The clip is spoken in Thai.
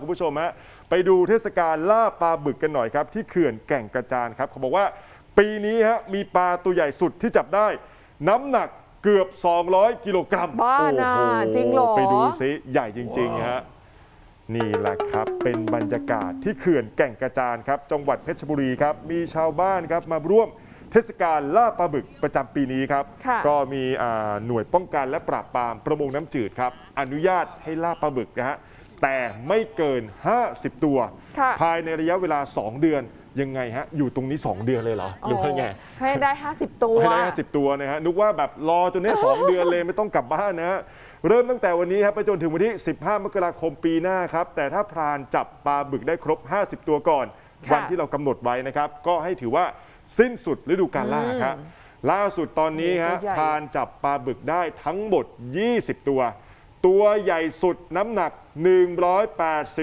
คุณผู้ชมฮะไปดูเทศกาลล่าปลาบึกกันหน่อยครับ ที่เขื่อนแก่งกระจานครับเขาบอกว่าปีนี้ฮะมีปลาตัวใหญ่สุดที่จับได้ น้ำหนักเกือบ 200 กิโลกรัมบ้านะโอ้โจริงเหรอ ไปดูซิใหญ่จริงๆฮะนี่แหละครับเป็นบรรยากาศที่เขื่อนแก่งกระจานครับ จังหวัดเพชรบุรีครับ มีชาวบ้านครับมาร่วมเทศกาลล่าปลาบึกประจำปีนี้ครับ ค่ะ ก็มีอ่าหน่วยป้องกันและปราบปรามประมงน้ำจืดครับ อนุญาตให้ล่าปลาบึกนะฮะ แต่ไม่เกิน 50 ตัว ค่ะ ภายในระยะเวลา 2 เดือนยังไงฮะ อยู่ตรงนี้ 2 เดือนเลยเหรอหรือว่าไงให้ได้ 50 ตัว ให้ได้ 50 ตัวนะฮะ นึกว่าแบบรอจนได้2เดือนเลยไม่ต้องกลับบ้านนะฮะ เริ่มตั้งแต่วันนี้ครับไปจนถึงวันที่ 15 มกราคมปีหน้าครับ แต่ถ้าพรานจับปลาบึกได้ครบ 50 ตัวก่อน ค่ะวันที่เรากำหนดไว้นะครับ ก็ให้ถือว่าสิ้นสุดฤดูการล่าครับล่าสุดตอนนี้ฮะตัวใหญ่ พรานจับปลาบึกได้ทั้งหมด 20 ตัว ตัวใหญ่สุดน้ำหนัก 180